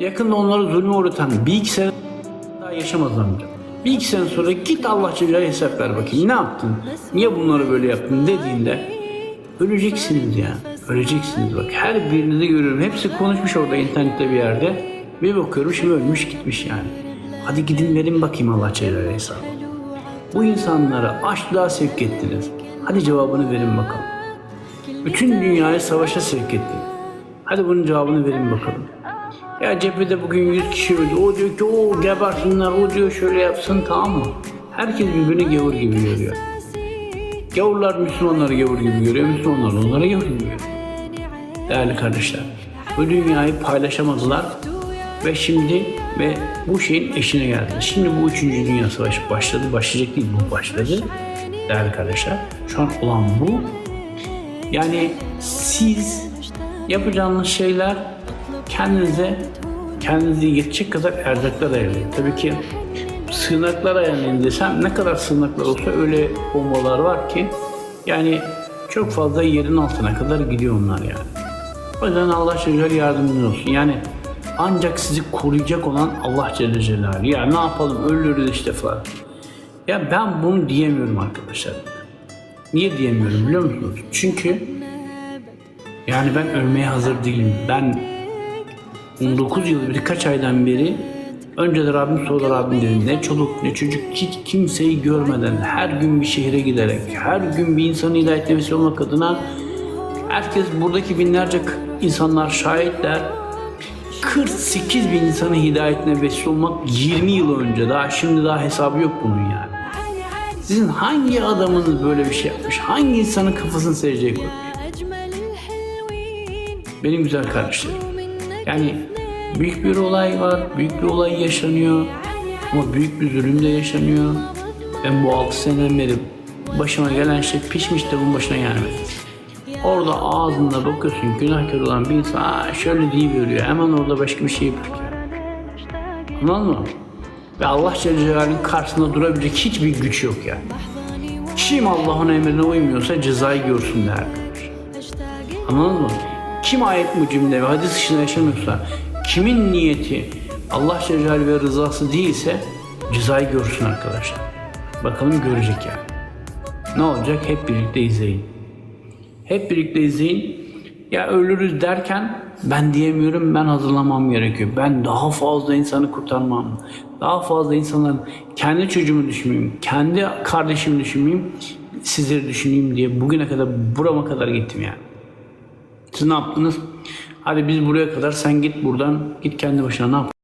Yakında onları zulme uğratan bir iki sene daha yaşamaz amca. Bir iki sene sonra git Allah Celle hesap ver bakayım ne yaptın? Niye bunları böyle yaptın dediğinde öleceksiniz ya. Öleceksiniz bak. Her birini görüyorum. Hepsi konuşmuş orada internette bir yerde. Bir bakıyorum şimdi ölmüş gitmiş yani. Hadi gidin verin bakayım Allah Celle hesabı. Bu insanları açlığa sevk ettiniz. Hadi cevabını verin bakalım. Bütün dünyayı savaşa sevk ettiniz. Hadi bunun cevabını verin bakalım. Ya cephede bugün 100 kişi öldü. O diyor ki o gebersinler, o diyor şöyle yapsın tamam mı? Herkes birbirini gavur gibi görüyor. Gavurlar Müslümanları gavur gibi görüyor, Müslümanlar onları gavur gibi görüyor. Değerli kardeşler, bu dünyayı paylaşamadılar ve şimdi ve bu şeyin eşine geldi. Şimdi bu üçüncü dünya savaşı başladı, başlayacak değil bu başladı. Değerli kardeşler, şu an olan bu. Yani siz yapacağınız şeyler kendinize kendinize yetecek kadar erzaklar ayarlayın. Tabii ki sığınaklar ayarlayın desem ne kadar sığınaklar olsa öyle bombalar var ki yani çok fazla yerin altına kadar gidiyor onlar yani. O yüzden Allah Celle yardımcınız olsun. Yani ancak sizi koruyacak olan Allah Celle Celaluhu. Ya ne yapalım ölürüz işte falan. Ya ben bunu diyemiyorum arkadaşlar. Niye diyemiyorum biliyor musunuz? Çünkü yani ben ölmeye hazır değilim. Ben 19 yıl birkaç aydan beri önce de Rabbim sonra Rabbim dedim. Ne çoluk ne çocuk hiç kimseyi görmeden her gün bir şehre giderek her gün bir insanı hidayete vesile olmak adına herkes buradaki binlerce insanlar şahitler 48 bin insanın hidayetine vesile olmak 20 yıl önce daha şimdi daha hesabı yok bunun yani. Sizin hangi adamınız böyle bir şey yapmış? Hangi insanın kafasını secdeye koymuş? Benim güzel kardeşlerim. Yani büyük bir olay var, büyük bir olay yaşanıyor ama büyük bir zulüm de yaşanıyor. Ben bu 6 seneden beri başıma gelen şey pişmiş de bunun başına gelmedi. Orada ağzında bakıyorsun günahkar olan bir insan Aa, şöyle deyiveriyor hemen orada başka bir şey yapıyor. Anladın mı? Ve Allah Celle Celaluhu'nun karşısında durabilecek hiçbir güç yok yani. Kim Allah'ın emrine uymuyorsa cezayı görsün der. Anladın mı? Kim ayet bu cümle ve hadis dışında yaşamıyorsa, kimin niyeti Allah Celle ve rızası değilse cezayı görsün arkadaşlar. Bakalım görecek yani. Ne olacak? Hep birlikte izleyin. Hep birlikte izleyin. Ya ölürüz derken ben diyemiyorum, ben hazırlamam gerekiyor. Ben daha fazla insanı kurtarmam. Daha fazla insanların kendi çocuğumu düşünmeyeyim, kendi kardeşimi düşünmeyeyim, sizleri düşüneyim diye bugüne kadar burama kadar gittim yani. Siz ne yaptınız? Hadi biz buraya kadar sen git buradan git kendi başına ne yap?